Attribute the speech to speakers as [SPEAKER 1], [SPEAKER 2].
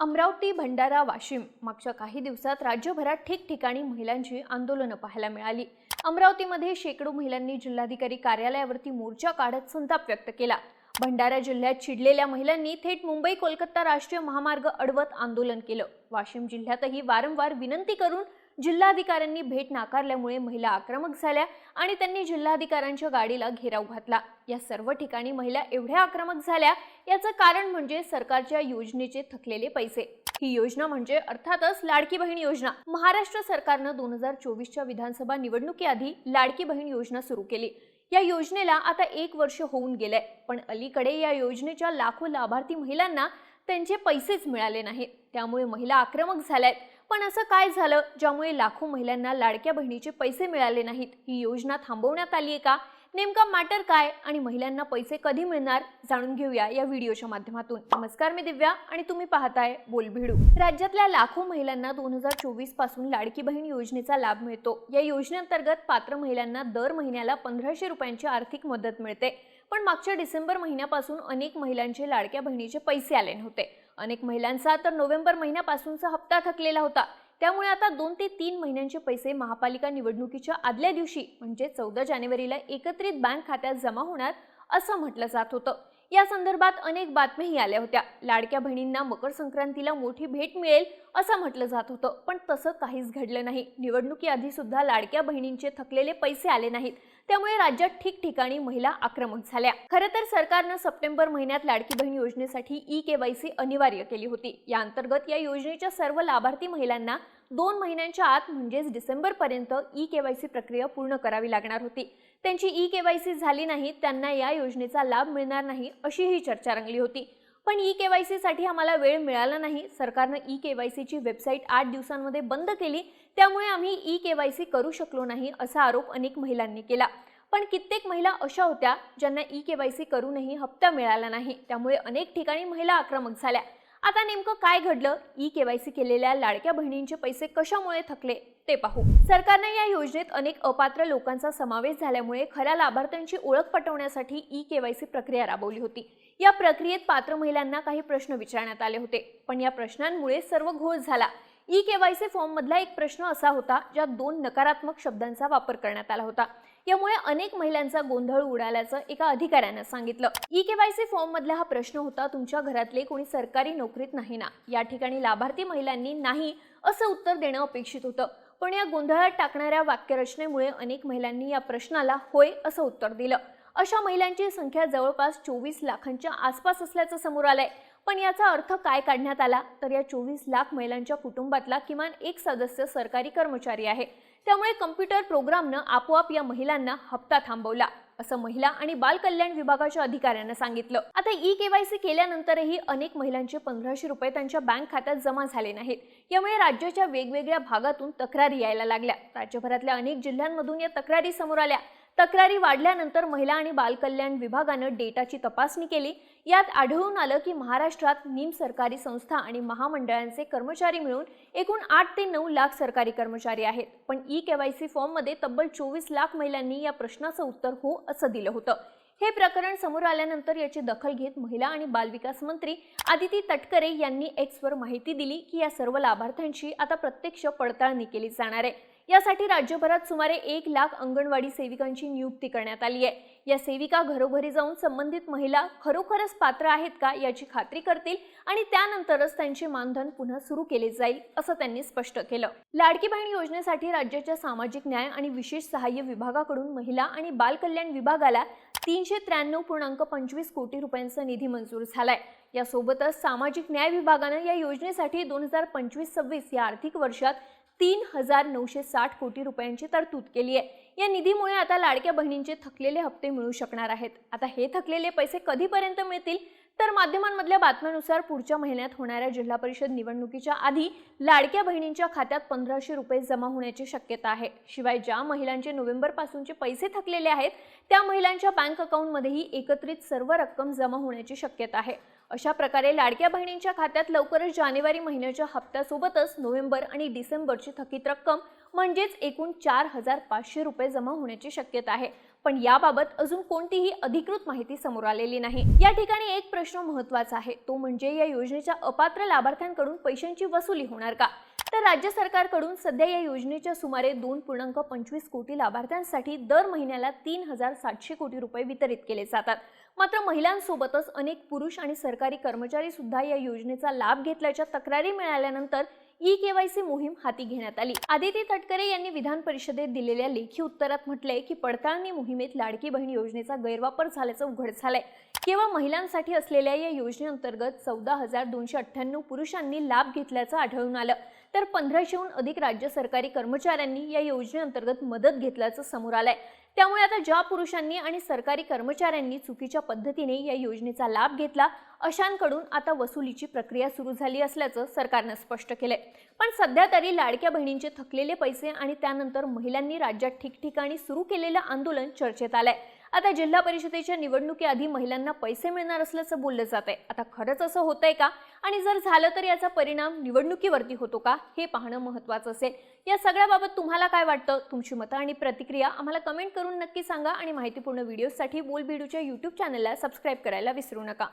[SPEAKER 1] अमरावती भंडारा वाशिम. मागच्या काही दिवसात राज्यभरात ठिकठिकाणी महिलांची आंदोलनं पाहायला मिळाली. अमरावतीमध्ये शेकडो महिलांनी जिल्हाधिकारी कार्यालयावरती मोर्चा काढत संताप व्यक्त केला. भंडारा जिल्ह्यात चिडलेल्या महिलांनी थेट मुंबई कोलकाता राष्ट्रीय महामार्ग अडवत आंदोलन केलं. वाशिम जिल्ह्यातही वारंवार विनंती करून जिल्हाधिकाऱ्यांनी भेट नाकारल्यामुळे महिला आक्रमक झाल्या आणि त्यांनी जिल्हाधिकाऱ्यांच्या गाडीला घेराव घातला. या सर्व ठिकाणी महिला एवढ्या आक्रमक झाल्या याचं कारण म्हणजे सरकारच्या योजनेचे थकलेले पैसे. ही योजना म्हणजे अर्थातच लाडकी बहीण योजना. महाराष्ट्र सरकारनं दोन हजार चोवीसच्या विधानसभा निवडणुकीआधी लाडकी बहीण योजना सुरू केली. या योजनेला आता एक वर्ष होऊन गेलंय पण अलीकडे या योजनेच्या लाखो लाभार्थी महिलांना त्यांचे पैसेच मिळाले नाहीत. त्यामुळे महिला आक्रमक झाल्यात. पण असं काय झालं ज्यामुळे लाखो महिलांना लाडक्या बहिणीचे पैसे मिळाले नाहीत? ही योजना थांबवण्यात आली आहे का? नेमका मॅटर काय? आणि महिलांना पैसे कधी मिळणार? जाणून घेऊया या व्हिडिओच्या माध्यमातून. नमस्कार मी दिव्या आणि तुम्ही पाहताय बोलभिडू. राज्यातल्या लाखो महिलांना दोन हजार चोवीसपासून लाडकी बहीण योजनेचा लाभ मिळतो. या योजनेअंतर्गत पात्र महिलांना दर महिन्याला पंधराशे रुपयांची आर्थिक मदत मिळते. पण मागच्या डिसेंबर महिन्यापासून अनेक महिलांचे लाडक्या बहिणीचे पैसे आले नव्हते. अनेक महिलांचा तर नोव्हेंबर महिन्यापासूनचा हप्ता थकलेला होता. त्यामुळे आता दोन ते तीन महिन्यांचे पैसे महापालिका निवडणुकीच्या आदल्या दिवशी म्हणजे चौदा जानेवारीला एकत्रित बँक खात्यात जमा होणार असं म्हटलं जात होतं. या संदर्भात अनेक बातम्याही आल्या होत्या. लाडक्या बहिणींना मकर संक्रांतीला मोठी भेट मिळेल असं म्हटलं जात होतं. पण तसं काहीच घडलं नाही. निवडणुकीआधी सुद्धा लाडक्या बहिणींचे थकलेले पैसे आले नाहीत. त्यामुळे राज्यात ठिकठिकाणी महिला आक्रमक झाल्या. खरं तर सरकारनं सप्टेंबर महिन्यात लाडकी बहीण योजनेसाठी ई केवायसी अनिवार्य केली होती. या अंतर्गत या योजनेच्या सर्व लाभार्थी महिलांना दोन महिन्यांच्या आत म्हणजेच डिसेंबर पर्यंत ई केवायसी प्रक्रिया पूर्ण करावी लागणार होती. त्यांची ई केवायसी झाली नाही त्यांना या योजनेचा लाभ मिळणार नाही अशी ही चर्चा रंगली होती. पण ई के वाय सीसाठी आम्हाला वेळ मिळाला नाही. सरकारनं ई के वाय सीची वेबसाईट आठ दिवसांमध्ये बंद केली. त्यामुळे आम्ही ई के वाय सी करू शकलो नाही असा आरोप अनेक महिलांनी केला. पण कित्येक महिला अशा होत्या ज्यांना ई के वाय सी करूनही हप्ता मिळाला नाही. त्यामुळे अनेक ठिकाणी महिला आक्रमक झाल्या. आता नेमकं काय घडलं? ई केवायसी केलेल्या लाडक्या बहिणींचे पैसे कशामुळे थकले? ते पाहू. सरकारने या योजनेत अनेक अपात्र लोकांचा समावेश झाल्यामुळे खऱ्या लाभार्थ्यांची ओळख पटवण्यासाठी ई केवायसी प्रक्रिया राबवली होती. या प्रक्रियेत पात्र महिलांना काही प्रश्न विचारण्यात आले होते. पण या प्रश्नांमुळे सर्व घोळ झाला. ई केवायसी फॉर्म मधला एक प्रश्न असा होता ज्यात दोन नकारात्मक शब्दांचा वापर करण्यात आला होता. यामुळे अनेक महिलांचा गोंधळ उडाल्याचं एका अधिकाऱ्यानं सांगितलं. ई केवायसी फॉर्म मधला हा प्रश्न होता तुमच्या घरातले कोणी सरकारी नोकरीत नाही ना? या ठिकाणी लाभार्थी महिलांनी नाही असं उत्तर देणं अपेक्षित होतं. पण या गोंधळात टाकणाऱ्या वाक्यरचनेमुळे अनेक महिलांनी या प्रश्नाला होय असं उत्तर दिलं. अशा महिलांची संख्या जवळपास चोवीस लाखांच्या आसपास असल्याचं समोर आलंय. पण याचा अर्थ काय काढण्यात आला? तर या चोवीस लाख महिलांच्या कुटुंबातला किमान एक सदस्य सरकारी कर्मचारी आहे. त्यामुळे कम्प्युटर प्रोग्रामनं आपोआप या महिलांना हप्ता थांबवला असं महिला आणि बाल कल्याण विभागाच्या अधिकाऱ्यांना सांगितलं. आता ई केवायसी केल्यानंतरही अनेक महिलांचे पंधराशे रुपये त्यांच्या बँक खात्यात जमा झाले नाहीत. यामुळे राज्याच्या वेगवेगळ्या भागातून तक्रारी यायला लागल्या. राज्यभरातल्या अनेक जिल्ह्यांमधून या तक्रारी समोर आल्या. तक्रारी वाढल्यानंतर महिला आणि बाल कल्याण विभागानं डेटाची तपासणी केली. यात आढळून आलं की महाराष्ट्रात निम सरकारी संस्था आणि महामंडळांचे कर्मचारी मिळून एकूण आठ ते नऊ लाख सरकारी कर्मचारी आहेत. पण ई केवायसी फॉर्ममध्ये तब्बल चोवीस लाख महिलांनी या प्रश्नाचं उत्तर हो असं दिलं होतं. हे प्रकरण समोर आल्यानंतर याची दखल घेत महिला आणि बालविकास मंत्री आदिती तटकरे यांनी एक्सवर माहिती दिली की या सर्व लाभार्थ्यांची आता प्रत्यक्ष पडताळणी केली जाणार आहे. यासाठी राज्यभरात सुमारे एक लाख अंगणवाडी सेविकांची नियुक्ती करण्यात आली आहे. या सेविका घरोघरी जाऊन संबंधित महिला खरोखरच पात्र आहेत का याची खात्री करतील आणि त्यानंतरच त्यांचे मानधन पुन्हा सुरू केले जाईल असं त्यांनी स्पष्ट केलं. लाडकी बहीण योजनेसाठी राज्याच्या सामाजिक न्याय आणि विशेष सहाय्य विभागाकडून महिला आणि बालकल्याण विभागाला तीनशे त्र्याण्णव पूर्णांक पंचवीस कोटी रुपयांचा निधी मंजूर झालाय. यासोबतच सामाजिक न्याय विभागानं या योजनेसाठी दोन हजार पंचवीस सव्वीस या आर्थिक वर्षात तीन हजार नऊशे साठ कोटी रुपयांची तरतूद केली आहे. या निधीमुळे आता लाडक्या बहिणींचे थकलेले हप्ते मिळू शकणार आहेत. आता हे थकलेले पैसे कधीपर्यंत मिळतील? तर माध्यमांमधल्या बातम्यानुसार पुढच्या महिन्यात होणाऱ्या जिल्हा परिषद निवडणुकीच्या आधी लाडक्या बहिणींच्या खात्यात पंधराशे रुपये जमा होण्याची शक्यता आहे. शिवाय ज्या महिलांचे नोव्हेंबर पासूनचे पैसे थकलेले आहेत त्या महिलांच्या बँक अकाउंटमध्येही एकत्रित सर्व रक्कम जमा होण्याची शक्यता आहे. अशा प्रकारे लाडक्या बहिणींच्या खात्यात लवकरच जानेवारी महिन्याच्या हप्त्यासोबतच नोव्हेंबर आणि डिसेंबरची थकीत रक्कम म्हणजेच एकूण चार हजार पाचशे रुपये जमा होण्याची शक्यता आहे. पण याबाबत अजून कोणतीही अधिकृत माहिती समोर आलेली नाही. या ठिकाणी एक प्रश्न महत्त्वाचा आहे. तो म्हणजे या योजनेच्या अपात्र लाभार्थ्यांकडून पैशांची वसुली होणार का? तर राज्य सरकारकडून सध्या या योजनेच्या सुमारे दोन पूर्णांक पंचवीस कोटी लाभार्थ्यांसाठी दर महिन्याला तीन हजार सातशे कोटी रुपये वितरित केले जातात. मात्र महिलांसोबतच अनेक पुरुष आणि सरकारी कर्मचारी सुद्धा या योजनेचा लाभ घेतल्याच्या तक्रारी मिळाल्यानंतर ई केवायसी मोहीम हाती घेण्यात आली. आदिती तटकरे यांनी विधान परिषदेत दिलेल्या लेखी उत्तरात म्हटलंय की पडताळणी मोहिमेत लाडकी बहीण योजनेचा गैरवापर झाल्याचं उघड झालंय. केवळ महिलांसाठी असलेल्या या योजनेअंतर्गत चौदा हजार दोनशे अठ्ठ्याण्णव पुरुषांनी लाभ घेतल्याचं आढळून आलं. तर पंधराशेहून अधिक राज्य सरकारी कर्मचाऱ्यांनी या योजनेअंतर्गत मदत घेतल्याचं समोर आलंय. त्यामुळे आता ज्या पुरुषांनी आणि सरकारी कर्मचाऱ्यांनी चुकीच्या पद्धतीने या योजनेचा लाभ घेतला अशांकडून आता वसुलीची प्रक्रिया सुरू झाली असल्याचं सरकारनं स्पष्ट केलंय. पण सध्या तरी लाडक्या बहिणींचे थकलेले पैसे आणि त्यानंतर महिलांनी राज्यात ठिकठिकाणी सुरू केलेलं आंदोलन चर्चेत आलंय. आता जिल्हा परिषदेच्या निवडणुकीआधी महिलांना पैसे मिळणार असल्याचं बोललं जात आहे आता खरंच असं होतंय का? आणि जर झालं तर याचा परिणाम निवडणुकीवरती होतो का? हे पाहणं महत्त्वाचं असेल. या सगळ्याबाबत तुम्हाला काय वाटतं? तुमची मतं आणि प्रतिक्रिया आम्हाला कमेंट करून नक्की सांगा आणि माहितीपूर्ण व्हिडिओसाठी बोल बिडूच्या यूट्यूब चॅनलला सबस्क्राईब करायला विसरू नका.